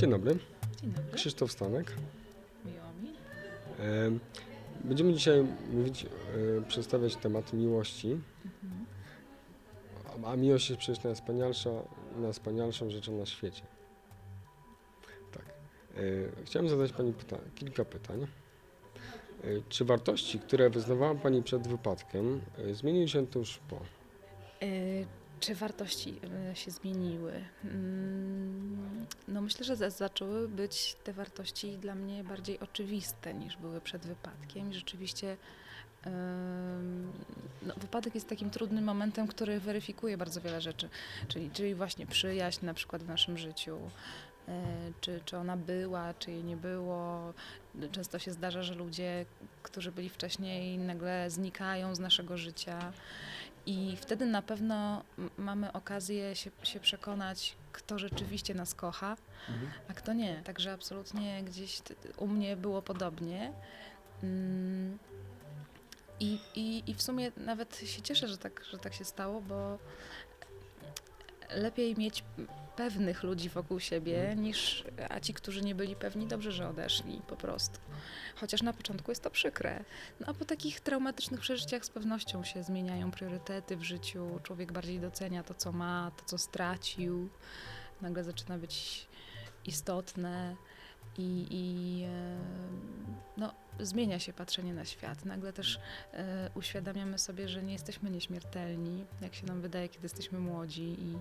Dzień dobry, Dzień dobry, Krzysztof Stanek. miło mi. E, Będziemy dzisiaj mówić, e, przedstawiać temat miłości. Mhm. A- miłość jest przecież najwspanialsza, najwspanialszą rzeczą na świecie. Tak. E, Chciałem zadać Pani pyta- kilka pytań. Czy wartości, które wyznawała Pani przed wypadkiem, zmieniły się tuż po? Czy wartości y, się zmieniły? Mm, No myślę, że za- zaczęły być te wartości dla mnie bardziej oczywiste niż były przed wypadkiem. I rzeczywiście no, wypadek jest takim trudnym momentem, który weryfikuje bardzo wiele rzeczy. Czyli, czyli właśnie przyjaźń na przykład w naszym życiu. y, Czy, czy ona była, czy jej nie było. Często się zdarza, że ludzie, którzy byli wcześniej, nagle znikają z naszego życia. I wtedy na pewno mamy okazję się, się przekonać, kto rzeczywiście nas kocha, a kto nie. Także absolutnie gdzieś u mnie było podobnie. Mm, I, i, I w sumie nawet się cieszę, że tak, że tak się stało, bo lepiej mieć pewnych ludzi wokół siebie, Mhm. niż a ci, którzy nie byli pewni, dobrze, że odeszli po prostu. Chociaż na początku jest to przykre. No a po takich traumatycznych przeżyciach z pewnością się zmieniają priorytety w życiu. Człowiek bardziej docenia to, co ma, to, co stracił. Nagle zaczyna być istotne i, i e, no, zmienia się patrzenie na świat. Nagle też e, uświadamiamy sobie, że nie jesteśmy nieśmiertelni, jak się nam wydaje, kiedy jesteśmy młodzi i,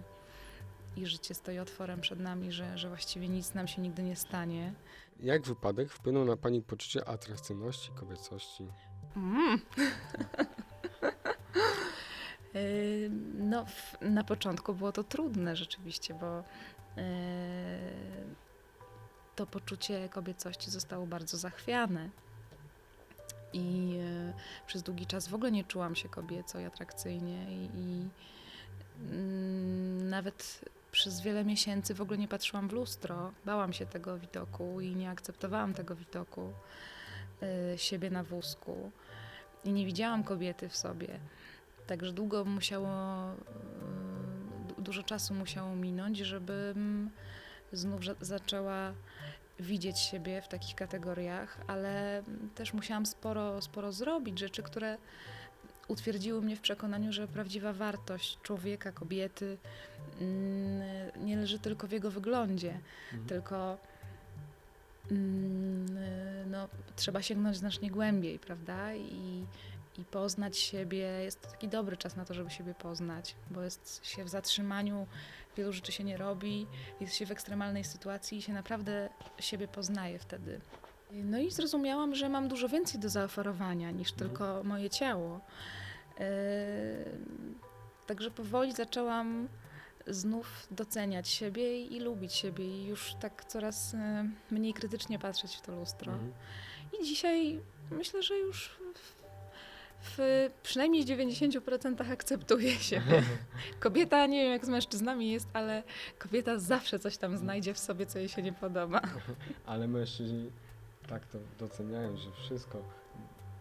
i życie stoi otworem przed nami, że, że właściwie nic nam się nigdy nie stanie. Jak wypadek wpłynął na Pani poczucie atrakcyjności, kobiecości? Mm. Yy, No, w, na początku było to trudne rzeczywiście, bo yy, to poczucie kobiecości zostało bardzo zachwiane. I yy, przez długi czas w ogóle nie czułam się kobieco i atrakcyjnie, i, i mm, nawet przez wiele miesięcy w ogóle nie patrzyłam w lustro. Bałam się tego widoku i nie akceptowałam tego widoku y, siebie na wózku i nie widziałam kobiety w sobie. Także długo musiało, y, du- dużo czasu musiało minąć, żebym znów za- zaczęła widzieć siebie w takich kategoriach, ale też musiałam sporo, sporo zrobić, rzeczy, które utwierdziły mnie w przekonaniu, że prawdziwa wartość człowieka, kobiety mm, nie leży tylko w jego wyglądzie, tylko mm, no, trzeba sięgnąć znacznie głębiej, prawda? I, I poznać siebie. Jest to taki dobry czas na to, żeby siebie poznać, bo jest się w zatrzymaniu, wielu rzeczy się nie robi, jest się w ekstremalnej sytuacji i się naprawdę siebie poznaje wtedy. No i zrozumiałam, że mam dużo więcej do zaoferowania niż Mhm. tylko moje ciało. Yy, Także powoli zaczęłam znów doceniać siebie i, lubić siebie i już tak coraz e, mniej krytycznie patrzeć w to lustro. Mhm. I dzisiaj myślę, że już w, w przynajmniej 90% akceptuję siebie. Kobieta, nie wiem jak z mężczyznami jest, ale kobieta zawsze coś tam znajdzie w sobie, co jej się nie podoba. Ale mężczyźni tak to doceniają, że wszystko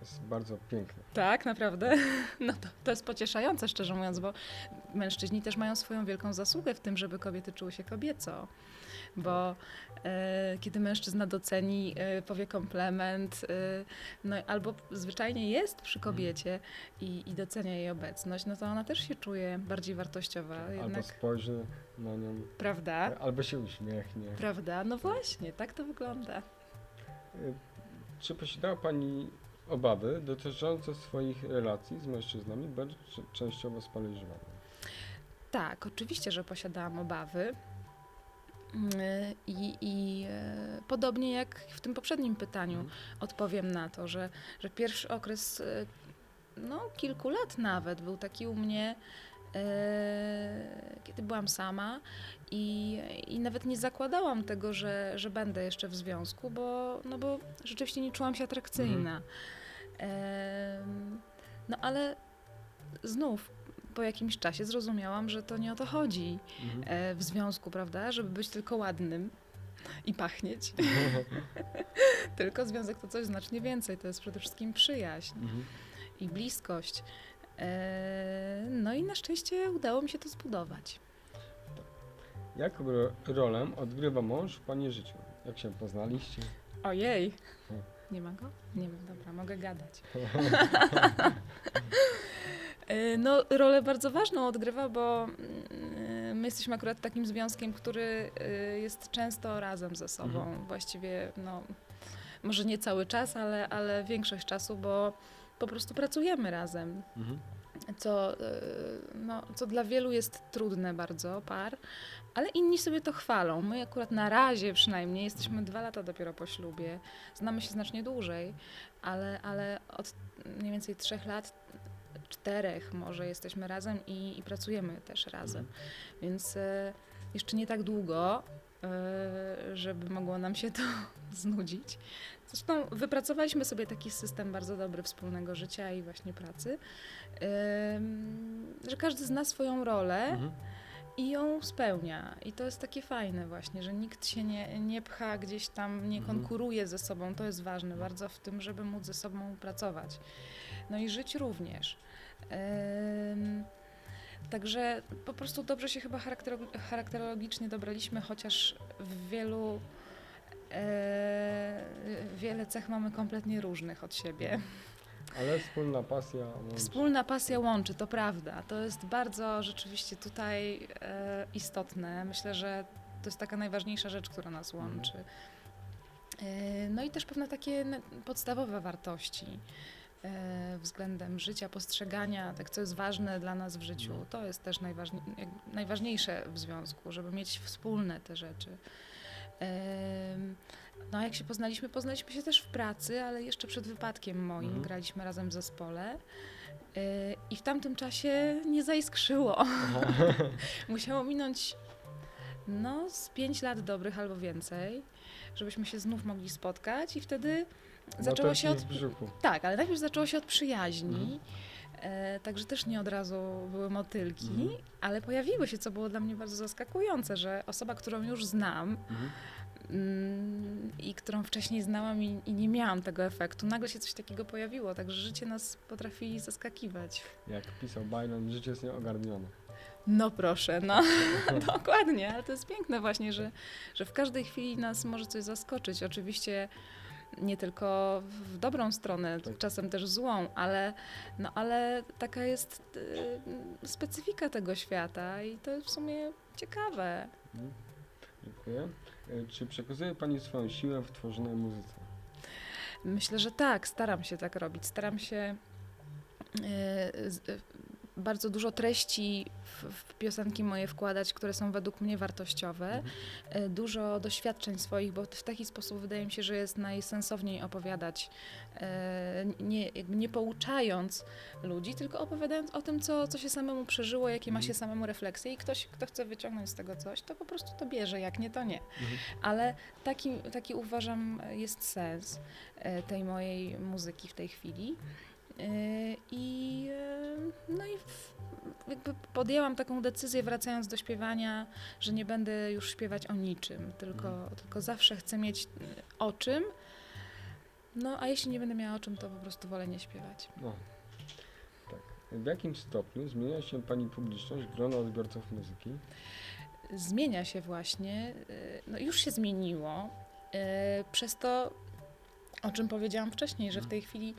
jest bardzo piękne. Tak, naprawdę. No to, to jest pocieszające, szczerze mówiąc, bo mężczyźni też mają swoją wielką zasługę w tym, żeby kobiety czuły się kobieco. Bo e, kiedy mężczyzna doceni, e, powie komplement, e, no albo zwyczajnie jest przy kobiecie i, i docenia jej obecność, no to ona też się czuje bardziej wartościowa. Albo Jednak, spojrzy na nią, prawda? albo się uśmiechnie. Prawda? No właśnie, tak to wygląda. Y, Czy posiadała Pani obawy dotyczące swoich relacji z mężczyznami, bądź częściowo podejrzewaniem? Tak, oczywiście, że posiadałam obawy. Yy, I, i e, podobnie jak w tym poprzednim pytaniu, Mhm. odpowiem na to, że, że pierwszy okres, e, no kilku lat nawet, był taki u mnie, kiedy byłam sama i, i nawet nie zakładałam tego, że, że będę jeszcze w związku, bo, no bo rzeczywiście nie czułam się atrakcyjna. Em, no ale znów po jakimś czasie zrozumiałam, że to nie o to chodzi Mhm. e, w związku, prawda? Żeby być tylko ładnym i pachnieć. tylko związek to coś znacznie więcej. To jest przede wszystkim przyjaźń Mhm. i bliskość. E, no i na szczęście udało mi się to zbudować. Jaką ro- rolę odgrywa mąż w Pani życiu? Jak się poznaliście? Ojej. Nie ma go? Nie ma, dobra, mogę gadać. Y, No, rolę bardzo ważną odgrywa, bo y, my jesteśmy akurat takim związkiem, który y, jest często razem ze sobą. Mhm. Właściwie, no, może nie cały czas, ale, ale większość czasu, bo po prostu pracujemy razem. Mhm. Co, y, no, co dla wielu jest trudne bardzo, par, ale inni sobie to chwalą. My akurat na razie przynajmniej jesteśmy dwa lata dopiero po ślubie, znamy się znacznie dłużej, ale, ale od mniej więcej trzech lat, czterech może jesteśmy razem i, i pracujemy też razem. Więc e, jeszcze nie tak długo, e, żeby mogło nam się to znudzić. Zresztą wypracowaliśmy sobie taki system bardzo dobry wspólnego życia i właśnie pracy, że każdy zna swoją rolę Mhm. i ją spełnia. I to jest takie fajne właśnie, że nikt się nie, nie pcha gdzieś tam, nie Mhm. konkuruje ze sobą. To jest ważne bardzo w tym, żeby móc ze sobą pracować. No i żyć również. Em, Także po prostu dobrze się chyba charakterolo- charakterologicznie dobraliśmy, chociaż w wielu e, wiele cech mamy kompletnie różnych od siebie. Ale wspólna pasja. łączy. Wspólna pasja łączy, to prawda. To jest bardzo rzeczywiście tutaj e, istotne. Myślę, że to jest taka najważniejsza rzecz, która nas Mhm. łączy. E, no i też pewne takie podstawowe wartości względem życia, postrzegania, tak co jest ważne dla nas w życiu. Mhm. To jest też najważni- najważniejsze w związku, żeby mieć wspólne te rzeczy. No, jak się poznaliśmy, poznaliśmy się też w pracy, ale jeszcze przed wypadkiem moim. Mhm. Graliśmy razem w zespole. Y, I w tamtym czasie nie zaiskrzyło. Musiało minąć no, z pięć lat dobrych albo więcej, żebyśmy się znów mogli spotkać i wtedy zaczęło się od... Tak, ale najpierw zaczęło się od przyjaźni. Mhm. E, także też nie od razu były motylki, Mhm. ale pojawiły się, co było dla mnie bardzo zaskakujące, że osoba, którą już znam, Mhm. mm, i którą wcześniej znałam i, i nie miałam tego efektu. Nagle się coś takiego pojawiło, także życie nas potrafi zaskakiwać. Jak pisał Byron, życie jest nieogarnione. No proszę, no dokładnie, ale to jest piękne właśnie, że, że w każdej chwili nas może coś zaskoczyć. Oczywiście nie tylko w dobrą stronę, Tak. czasem też złą, ale, no, ale taka jest y, specyfika tego świata i to jest w sumie ciekawe. Mhm. Dziękuję. E, Czy przekazuje Pani swoją siłę w tworzonej muzyce? Myślę, że tak, staram się tak robić. Staram się z- e, bardzo dużo treści w, w piosenki moje wkładać, które są według mnie wartościowe. Mhm. E, Dużo doświadczeń swoich, bo w taki sposób wydaje mi się, że jest najsensowniej opowiadać, e, nie, jakby nie pouczając ludzi, tylko opowiadając o tym, co, co się samemu przeżyło, jakie ma Mhm. się samemu refleksje i ktoś, kto chce wyciągnąć z tego coś, to po prostu to bierze, jak nie, to nie. Mhm. Ale taki, taki uważam jest sens e, tej mojej muzyki w tej chwili. E, I, e, jakby podjęłam taką decyzję, wracając do śpiewania, że nie będę już śpiewać o niczym, tylko, tylko zawsze chcę mieć e, o czym. No, a jeśli nie będę miała o czym, to po prostu wolę nie śpiewać. No. Tak. W jakim stopniu zmienia się Pani publiczność, grono odbiorców muzyki? zmienia się właśnie, y, no już się zmieniło, y, przez to, o czym powiedziałam wcześniej, że w tej chwili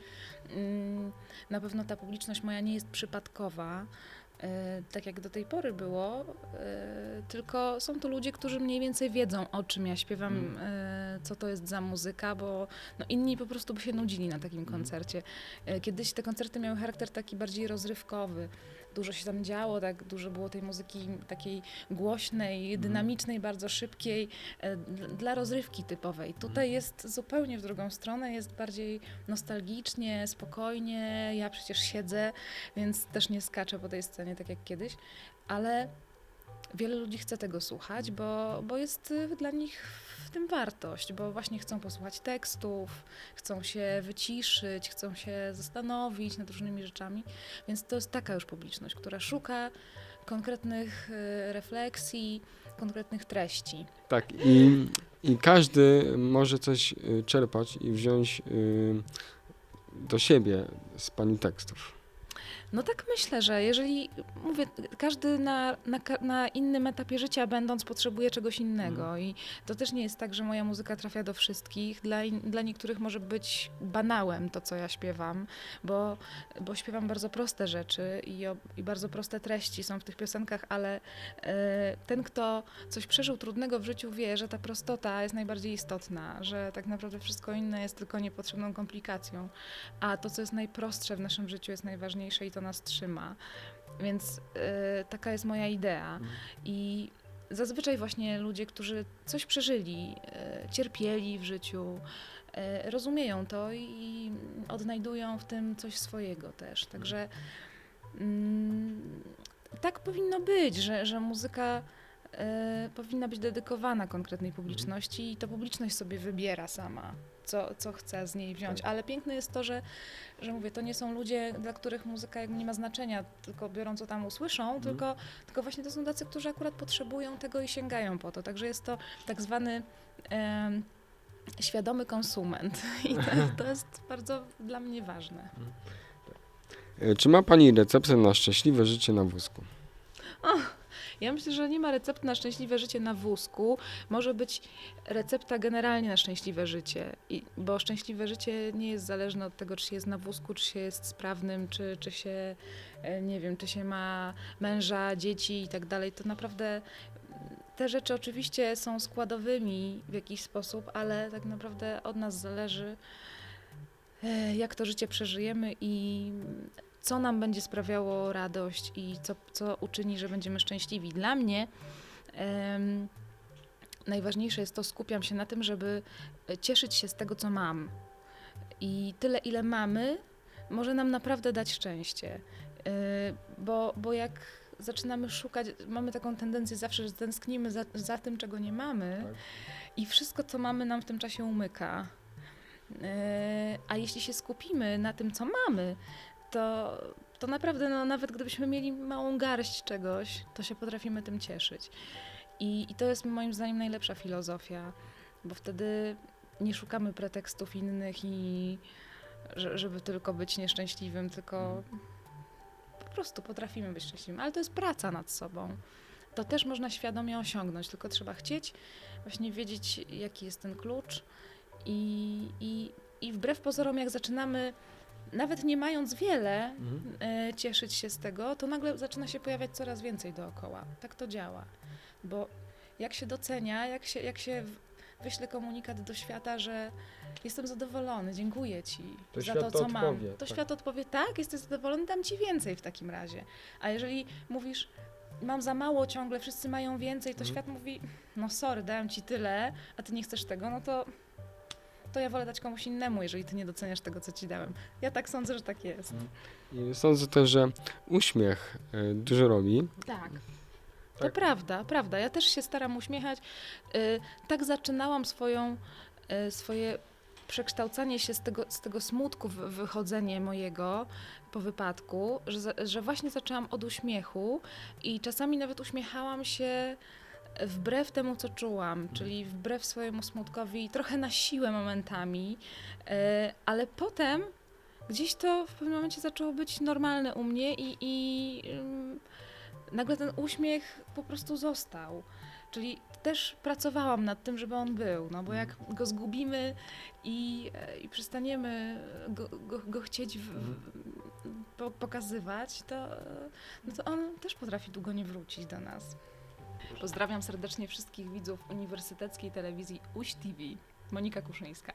mm, na pewno ta publiczność moja nie jest przypadkowa, tak jak do tej pory było, y, tylko są to ludzie, którzy mniej więcej wiedzą, o czym ja śpiewam, Mm. y, co to jest za muzyka, bo no, inni po prostu by się nudzili na takim Mhm. koncercie. Kiedyś te koncerty miały charakter taki bardziej rozrywkowy, dużo się tam działo, tak dużo było tej muzyki takiej głośnej, Mhm. dynamicznej, bardzo szybkiej, e, dla rozrywki typowej. Tutaj Mhm. jest zupełnie w drugą stronę, jest bardziej nostalgicznie, spokojnie. Ja przecież siedzę, więc też nie skaczę po tej scenie tak jak kiedyś, ale wiele ludzi chce tego słuchać, bo, bo jest y, dla nich w tym wartość, bo właśnie chcą posłuchać tekstów, chcą się wyciszyć, chcą się zastanowić nad różnymi rzeczami, więc to jest taka już publiczność, która szuka konkretnych y, refleksji, konkretnych treści. Tak, i, i każdy może coś y, czerpać i wziąć do siebie z Pani tekstów. No tak myślę, że jeżeli, mówię, każdy na, na, na innym etapie życia będąc potrzebuje czegoś innego i to też nie jest tak, że moja muzyka trafia do wszystkich. Dla, dla niektórych może być banałem to, co ja śpiewam, bo, bo śpiewam bardzo proste rzeczy i, i bardzo proste treści są w tych piosenkach, ale e, ten, kto coś przeżył trudnego w życiu wie, że ta prostota jest najbardziej istotna, że tak naprawdę wszystko inne jest tylko niepotrzebną komplikacją, a to, co jest najprostsze w naszym życiu jest najważniejsze i to nas trzyma. Więc e, taka jest moja idea. I zazwyczaj właśnie ludzie, którzy coś przeżyli, e, cierpieli w życiu, e, rozumieją to i odnajdują w tym coś swojego też. Także mm, tak powinno być, że, że muzyka e, powinna być dedykowana konkretnej publiczności i to publiczność sobie wybiera sama. Co, co chce z niej wziąć. Tak. Ale piękne jest to, że, że mówię, to nie są ludzie, dla których muzyka jakby nie ma znaczenia, tylko biorą co tam usłyszą, tylko, tylko właśnie to są tacy, którzy akurat potrzebują tego i sięgają po to. Także jest to tak zwany em, świadomy konsument. I to, to jest bardzo dla mnie ważne. E, Czy ma Pani receptę na szczęśliwe życie na wózku? Ja myślę, że nie ma recepty na szczęśliwe życie na wózku. Może być recepta generalnie na szczęśliwe życie, I, bo szczęśliwe życie nie jest zależne od tego, czy się jest na wózku, czy się jest sprawnym, czy, czy się, e, nie wiem, czy się ma męża, dzieci i tak dalej. To naprawdę mm, te rzeczy oczywiście są składowymi w jakiś sposób, ale tak naprawdę od nas zależy, e, jak to życie przeżyjemy i co nam będzie sprawiało radość i co, co uczyni, że będziemy szczęśliwi. Dla mnie em, najważniejsze jest to, skupiam się na tym, żeby e, cieszyć się z tego, co mam. I tyle, ile mamy, może nam naprawdę dać szczęście. E, bo, bo jak zaczynamy szukać, mamy taką tendencję zawsze, że tęsknimy za, za tym, czego nie mamy Tak. i wszystko, co mamy, nam w tym czasie umyka. E, A jeśli się skupimy na tym, co mamy, to, to naprawdę, no, nawet gdybyśmy mieli małą garść czegoś, to się potrafimy tym cieszyć. I, I to jest moim zdaniem najlepsza filozofia, bo wtedy nie szukamy pretekstów innych i że, żeby tylko być nieszczęśliwym, tylko po prostu potrafimy być szczęśliwym. Ale to jest praca nad sobą. To też można świadomie osiągnąć, tylko trzeba chcieć, właśnie wiedzieć, jaki jest ten klucz. I, i, i wbrew pozorom, jak zaczynamy, nawet nie mając wiele, e, cieszyć się z tego, to nagle zaczyna się pojawiać coraz więcej dookoła. Tak to działa. Bo jak się docenia, jak się, jak się wyśle komunikat do świata, że jestem zadowolony, dziękuję ci To za to, co mam. To tak. świat odpowie, tak, jesteś zadowolony, dam ci więcej w takim razie. A jeżeli mówisz, mam za mało ciągle, wszyscy mają więcej, to Mhm. świat mówi, no sorry, dałem ci tyle, a ty nie chcesz tego, no to to ja wolę dać komuś innemu, jeżeli ty nie doceniasz tego, co ci dałem. Ja tak sądzę, że tak jest. I sądzę też, że uśmiech e, dużo robi. Tak. To Tak. prawda, prawda. Ja też się staram uśmiechać. Y, tak zaczynałam swoją, y, swoje przekształcanie się z tego, z tego smutku, w- wychodzenie mojego po wypadku, że, za- że właśnie zaczęłam od uśmiechu i czasami nawet uśmiechałam się wbrew temu, co czułam, czyli wbrew swojemu smutkowi, trochę na siłę momentami, y, ale potem gdzieś to w pewnym momencie zaczęło być normalne u mnie i, i ym, nagle ten uśmiech po prostu został. Czyli też pracowałam nad tym, żeby on był, no bo jak go zgubimy i, e, i przestaniemy go, go, go chcieć w, w, po, pokazywać, to, e, no to on też potrafi długo nie wrócić do nas. Pozdrawiam serdecznie wszystkich widzów Uniwersyteckiej Telewizji UŚ TV. Monika Kuszyńska.